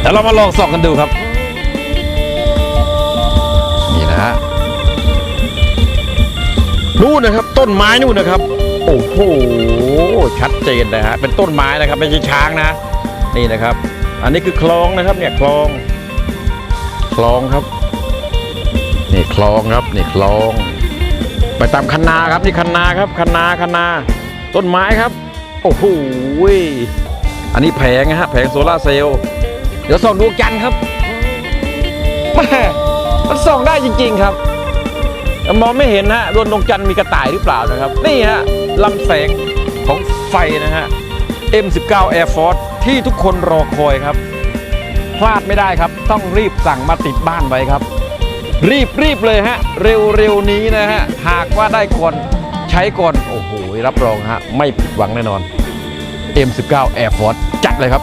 เดี๋ยวเรามาลองส่องกันดูครับ นี่นะฮะนู่นนะครับ ต้นไม้นู่นนะครับ โอ้โหชัดเจนนะฮะเป็นต้นไม้นะครับไม่ใช่ช้างนะ นี่นะครับ อันนี้คือคลองนะครับ เนี่ยคลอง คลองครับ นี่คลองครับนี่คลอง ไปตามคันนาครับนี่คันนาครับคันนาคันนา ต้นไม้ครับ โอ้โห อันนี้แผงนะฮะแผงโซลาเซลล์เดี๋ยวส่องดวงจันทร์ครับแม่มันส่องได้จริง ๆครับมองไม่เห็นนะดวงดวงจันทร์มีกระต่ายหรือเปล่านะครับ นี่ฮะลำแสงของไฟนะฮะ M19 Air Force ที่ทุกคนรอคอยครับ พลาดไม่ได้ครับ ต้องรีบสั่งมาติดบ้านไว้ครับ รีบรีบเลยฮะ เร็วเร็วนี้นะฮะ หากว่าได้ก่อนใช้ก่อน โอ้โห รับรองฮะ ไม่ผิดหวังแน่นอน M19 Air Force จัดเลยครับ